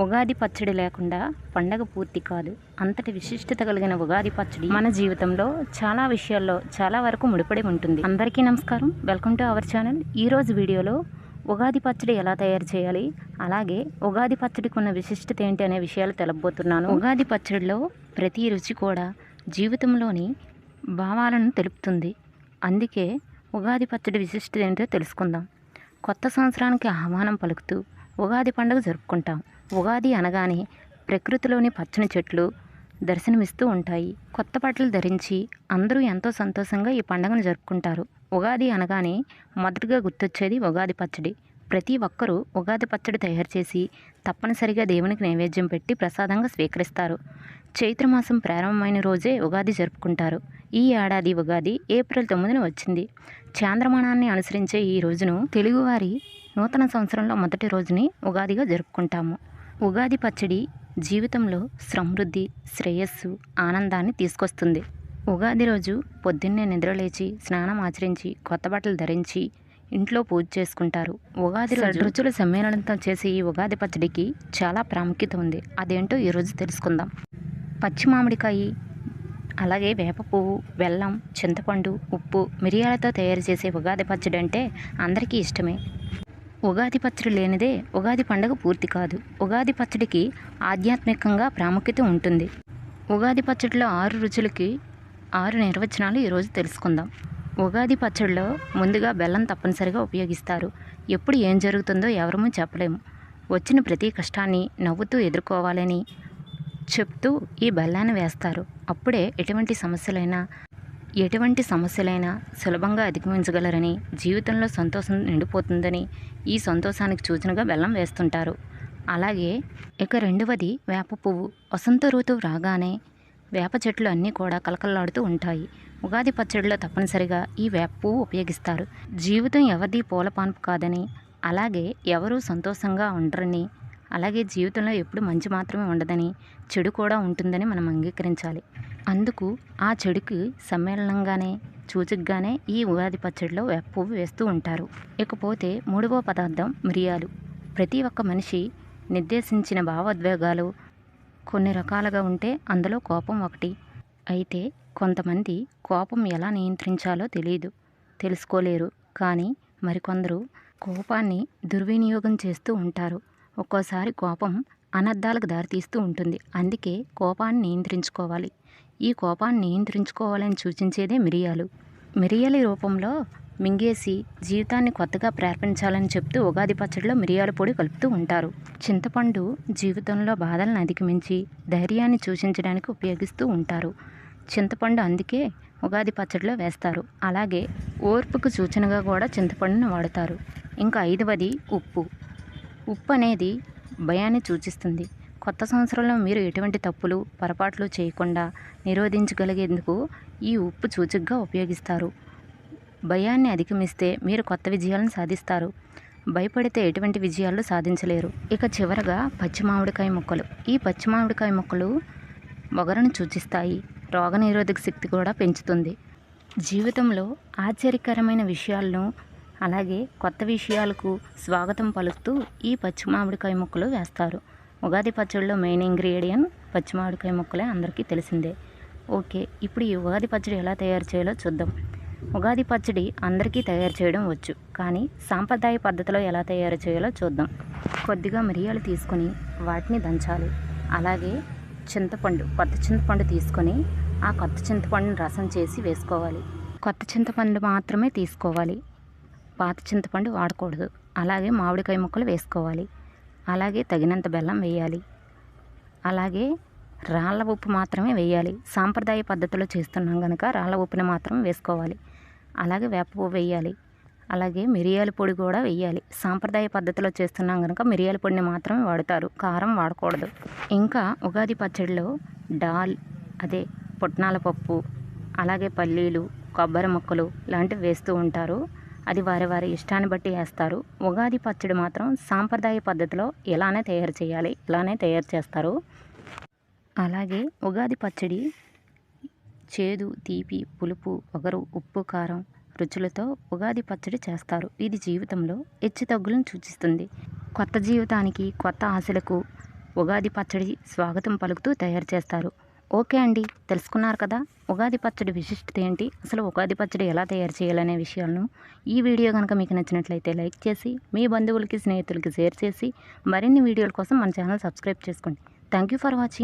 ఉగాది పచ్చడి లేకుండా పండగ పూర్తి కాదు. అంతటి విశిష్టత కలిగిన ఉగాది పచ్చడి మన జీవితంలో చాలా విషయాల్లో చాలా వరకు ముడిపడి ఉంటుంది. అందరికీ నమస్కారం. వెల్కమ్ టు అవర్ ఛానల్ ఈ రోజు వీడియోలో ఉగాది పచ్చడి ఎలా తయారు చేయాలి? అలాగే ఉగాది పచ్చడికి ఉన్న విశిష్టత ఏంటి అనే విషయాలు తెలపబోతున్నాను. ఉగాది పచ్చడిలో ప్రతి రుచి కూడా జీవితంలోని భావాలను తెలుపుతుంది. అందుకే ఉగాది పచ్చడి విశిష్టత ఏంటో తెలుసుకుందాం. కొత్త సంవత్సరానికి ఆహ్వానం పలుకుతూ ఉగాది పండుగ జరుపుకుంటాం. ఉగాది అనగానే ప్రకృతిలోని పచ్చని చెట్లు దర్శనమిస్తూ ఉంటాయి. కొత్త బట్టలు ధరించి అందరూ ఎంతో సంతోషంగా ఈ పండుగను జరుపుకుంటారు. ఉగాది అనగానే మొదటగా గుర్తొచ్చేది ఉగాది పచ్చడి. ప్రతి ఒక్కరూ ఉగాది పచ్చడి తయారు చేసి తప్పనిసరిగా దేవునికి నైవేద్యం పెట్టి ప్రసాదంగా స్వీకరిస్తారు. చైత్రమాసం ప్రారంభమైన రోజే ఉగాది జరుపుకుంటారు. ఈ ఏడాది ఉగాది ఏప్రిల్ తొమ్మిదిన వచ్చింది. చాంద్రమానాన్ని అనుసరించే ఈ రోజును తెలుగువారి నూతన సంవత్సరంలో మొదటి రోజుని ఉగాదిగా జరుపుకుంటాము. ఉగాది పచ్చడి జీవితంలో సమృద్ధి శ్రేయస్సు ఆనందాన్ని తీసుకొస్తుంది. ఉగాది రోజు పొద్దున్నే నిద్రలేచి స్నానం ఆచరించి కొత్త బట్టలు ధరించి ఇంట్లో పూజ చేసుకుంటారు. ఉగాది రోజు రుచుల సమ్మేళనంతో చేసే ఈ ఉగాది పచ్చడికి చాలా ప్రాముఖ్యత ఉంది. అదేంటో ఈరోజు తెలుసుకుందాం. పచ్చి మామిడికాయ అలాగే వేప పువ్వు బెల్లం చింతపండు ఉప్పు మిరియాలతో తయారు చేసే ఉగాది పచ్చడి అంటే అందరికీ ఇష్టమే. ఉగాది పచ్చడి లేనిదే ఉగాది పండుగ పూర్తి కాదు. ఉగాది పచ్చడికి ఆధ్యాత్మికంగా ప్రాముఖ్యత ఉంటుంది. ఉగాది పచ్చడిలో ఆరు రుచులకి ఆరు నిర్వచనాలు ఈరోజు తెలుసుకుందాం. ఉగాది పచ్చడిలో ముందుగా బెల్లం తప్పనిసరిగా ఉపయోగిస్తారు. ఎప్పుడు ఏం జరుగుతుందో ఎవరమూ చెప్పలేము. వచ్చిన ప్రతి కష్టాన్ని నవ్వుతూ ఎదుర్కోవాలని చెప్తూ ఈ బెల్లాన్ని వేస్తారు. అప్పుడే ఎటువంటి సమస్యలైనా ఎటువంటి సమస్యలైనా సులభంగా అధిగమించగలరని జీవితంలో సంతోషం నిండిపోతుందని ఈ సంతోషానికి సూచనగా బెల్లం వేస్తుంటారు. అలాగే ఇక రెండవది వేప పువ్వు. వసంత ఋతువు రాగానే వేప చెట్లు అన్నీ కూడా కలకల్లాడుతూ ఉంటాయి. ఉగాది పచ్చడిలో తప్పనిసరిగా ఈ వేప పువ్వు ఉపయోగిస్తారు. జీవితం ఎవరిది పూలపాన్పు కాదని అలాగే ఎవరూ సంతోషంగా ఉండరని అలాగే జీవితంలో ఎప్పుడు మంచి మాత్రమే ఉండదని చెడు కూడా ఉంటుందని మనం అంగీకరించాలి. అందుకు ఆ చెడుకి సమ్మేళనంగానే సూచికగానే ఈ ఉగాది పచ్చడిలో వేప పువ్వు వేస్తూ ఉంటారు. ఇకపోతే మూడవ పదార్థం మిరియాలు. ప్రతి ఒక్క మనిషి నిర్దేశించిన భావోద్వేగాలు కొన్ని రకాలుగా ఉంటే అందులో కోపం ఒకటి. అయితే కొంతమంది కోపం ఎలా నియంత్రించాలో తెలియదు తెలుసుకోలేరు. కానీ మరికొందరు కోపాన్ని దుర్వినియోగం చేస్తూ ఉంటారు. ఒక్కోసారి కోపం అనర్థాలకు దారితీస్తూ ఉంటుంది. అందుకే కోపాన్ని నియంత్రించుకోవాలి. ఈ కోపాన్ని నియంత్రించుకోవాలని సూచించేదే మిరియాలు. మిరియాల రూపంలో మింగేసి జీవితాన్ని కొత్తగా ప్రారంభించాలని చెప్తూ ఉగాది పచ్చడిలో మిరియాల పొడి కలుపుతూ ఉంటారు. చింతపండు జీవితంలో బాధలను అధిగమించి ధైర్యాన్ని సూచించడానికి ఉపయోగిస్తూ ఉంటారు. చింతపండు అందుకే ఉగాది పచ్చడిలో వేస్తారు. అలాగే ఓర్పుకు సూచనగా కూడా చింతపండును వాడతారు. ఇంకా ఐదవది ఉప్పు. ఉప్పు అనేది భయాన్ని సూచిస్తుంది. కొత్త సంవత్సరంలో మీరు ఎటువంటి తప్పులు పొరపాట్లు చేయకుండా నిరోధించగలిగేందుకు ఈ ఉప్పు సూచికగా ఉపయోగిస్తారు. భయాన్ని అధిగమిస్తే మీరు కొత్త విజయాలను సాధిస్తారు. భయపడితే ఎటువంటి విజయాలు సాధించలేరు. ఇక చివరగా పచ్చి మామిడికాయ ముక్కలు. ఈ పచ్చి మామిడికాయ మొగరను సూచిస్తాయి. రోగనిరోధక శక్తి కూడా పెంచుతుంది. జీవితంలో ఆశ్చర్యకరమైన విషయాలను అలాగే కొత్త విషయాలకు స్వాగతం పలుకుతూ ఈ పచ్చి మామిడికాయ ముక్కలు వేస్తారు. ఉగాది పచ్చడిలో మెయిన్ ఇంగ్రీడియంట్ పచ్చిమామిడికాయ ముక్కలే అందరికీ తెలిసిందే. ఓకే ఇప్పుడు ఈ ఉగాది పచ్చడి ఎలా తయారు చేయాలో చూద్దాం. ఉగాది పచ్చడి అందరికీ తయారు చేయడం వచ్చు కానీ సాంప్రదాయ పద్ధతిలో ఎలా తయారు చేయాలో చూద్దాం. కొద్దిగా మిరియాలు తీసుకొని వాటిని దంచాలి. అలాగే చింతపండు కొత్త చింతపండు తీసుకొని ఆ కొత్త చింతపండుని రసం చేసి వేసుకోవాలి. కొత్త చింతపండు మాత్రమే తీసుకోవాలి. పాత చింతపండు వాడకూడదు. అలాగే మామిడికాయ ముక్కలు వేసుకోవాలి. అలాగే తగినంత బెల్లం వేయాలి. అలాగే రాళ్ళ ఉప్పు మాత్రమే వేయాలి. సాంప్రదాయ పద్ధతిలో చేస్తున్నాం కనుక రాళ్ళ ఉప్పుని మాత్రం వేసుకోవాలి. అలాగే వేప పువ్వు వేయాలి. అలాగే మిరియాల పొడి కూడా వేయాలి. సాంప్రదాయ పద్ధతిలో చేస్తున్నాం కనుక మిరియాల పొడిని మాత్రమే వాడతారు. కారం వాడకూడదు. ఇంకా ఉగాది పచ్చడిలో డాల్ అదే పుట్నాల పప్పు అలాగే పల్లీలు కొబ్బరి ముక్కలు లాంటివి వేస్తూ ఉంటారు. అది వారి వారి ఇష్టాన్ని బట్టి వేస్తారు. ఉగాది పచ్చడి మాత్రం సాంప్రదాయ పద్ధతిలో ఇలానే తయారు చేయాలి ఇలానే తయారు చేస్తారు. అలాగే ఉగాది పచ్చడి చేదు తీపి పులుపు ఒగరు ఉప్పు కారం రుచులతో ఉగాది పచ్చడి చేస్తారు. ఇది జీవితంలో హెచ్చుతగ్గులను సూచిస్తుంది. కొత్త జీవితానికి కొత్త ఆశలకు ఉగాది పచ్చడి స్వాగతం పలుకుతూ తయారు చేస్తారు. ఓకే అండి తెలుసుకున్నారు కదా. ఉగాది పచ్చడి విశిష్టత ఏంటి? అసలు ఉగాది పచ్చడి ఎలా తయారు చేయాలనే విషయాలను ఈ వీడియో కనుక మీకు నచ్చినట్లయితే లైక్ చేసి మీ బంధువులకి స్నేహితులకి షేర్ చేసి మరిన్ని వీడియోల కోసం మన ఛానల్ సబ్స్క్రైబ్ చేసుకోండి. Thank you for watching.